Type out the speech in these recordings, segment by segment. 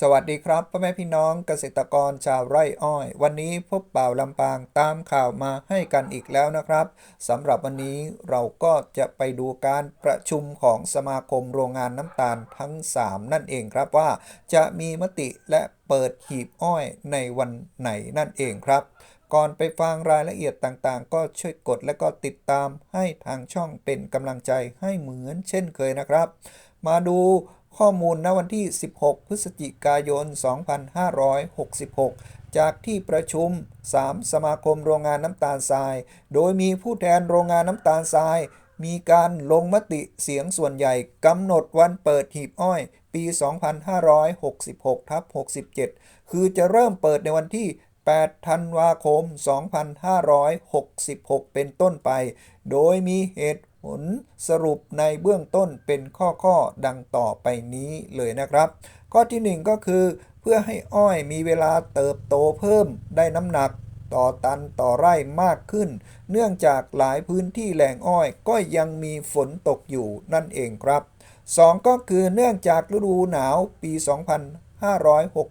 สวัสดีครับพ่อแม่พี่น้องเกษตรกรชาวไร่อ้อย วันนี้พบเป่าลำปางตามข่าวมาให้กันอีกแล้วนะครับสำหรับวันนี้เราก็จะไปดูการประชุมของสมาคมโรงงานน้ำตาลทั้ง 3 นั่นเองครับว่า จะมีมติและเปิดหีบอ้อยในวันไหนนั่นเองครับ ก่อนไปฟังรายละเอียดต่างๆ ก็ช่วยกดและก็ติดตามให้ทางช่องเป็นกำลังใจให้เหมือนเช่นเคยนะครับ มาดู ข้อมูลณวันที่ 16 พฤศจิกายน 2566 จากที่ประชุม 3 สมาคมโรงงานน้ำตาลทราย โดยมีผู้แทนโรงงานน้ำตาลทราย มีการลงมติเสียงส่วนใหญ่กำหนดวันเปิดหีบอ้อย ปี 2566ทับ67 คือจะเริ่มเปิดในวันที่ 8 ธันวาคม 2566 เป็นต้นไป โดยมีเหตุ ผลสรุปในเบื้องต้นเป็นข้อๆดังต่อไปนี้เลยนะครับ ข้อที่ 1 ก็คือ เพื่อให้อ้อยมีเวลาเติบโตเพิ่มได้น้ำหนักต่อตันต่อไร่มากขึ้น เนื่องจากหลายพื้นที่แหล่งอ้อยก็ยังมีฝนตกอยู่นั่นเองครับ 2 ก็คือเนื่องจากฤดูหนาวปี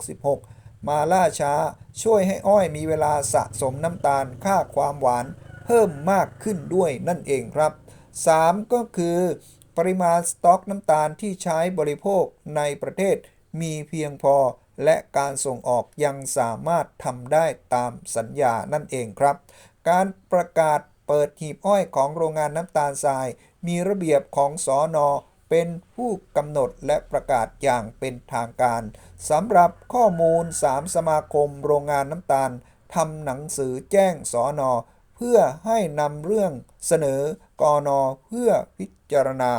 2566 มาล่าช้า ช่วยให้อ้อยมีเวลาสะสมน้ำตาลค่าความหวาน เพิ่มมากขึ้นด้วยนั่นเองครับ 3 ก็คือปริมาณสต็อกน้ำตาลที่ใช้บริโภคในประเทศมีเพียงพอ และการส่งออกยังสามารถทำได้ตามสัญญานั่นเองครับ การประกาศเปิดหีบอ้อยของโรงงานน้ำตาลทราย มีระเบียบของสอนอเป็นผู้กำหนดและประกาศอย่างเป็นทางการสำหรับข้อมูล 3 สมาคมโรงงานน้ำตาลทำหนังสือแจ้งสอนอ เพื่อให้นำเรื่องเสนอกอนอเพื่อพิจารณา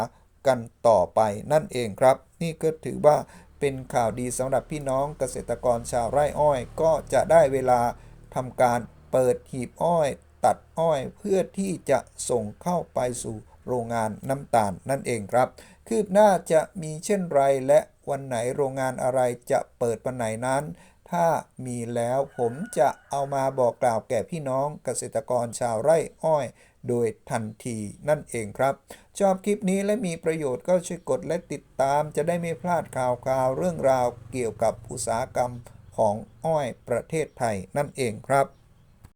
กันต่อไปนั่นเองครับ นี่ก็ถือว่าเป็นข่าวดีสำหรับพี่น้องเกษตรกรชาวไร่อ้อย ก็จะได้เวลาทำการเปิดหีบอ้อย ตัดอ้อยเพื่อที่จะส่งเข้าไปสู่โรงงานน้ำตาลนั่นเองครับ คืบหน้าจะมีเช่นไรและวันไหนโรงงานอะไรจะเปิดวันไหนนั้น ถ้ามีแล้วผมจะเอามาบอกกล่าวแก่พี่น้องเกษตรกรชาวไร่อ้อย โดยทันทีนั่นเองครับ ชอบคลิปนี้และมีประโยชน์ก็ช่วยกดและติดตามจะได้ไม่พลาดข่าวคราวเรื่องราวเกี่ยวกับอุตสาหกรรมของอ้อยประเทศไทยนั่นเองครับ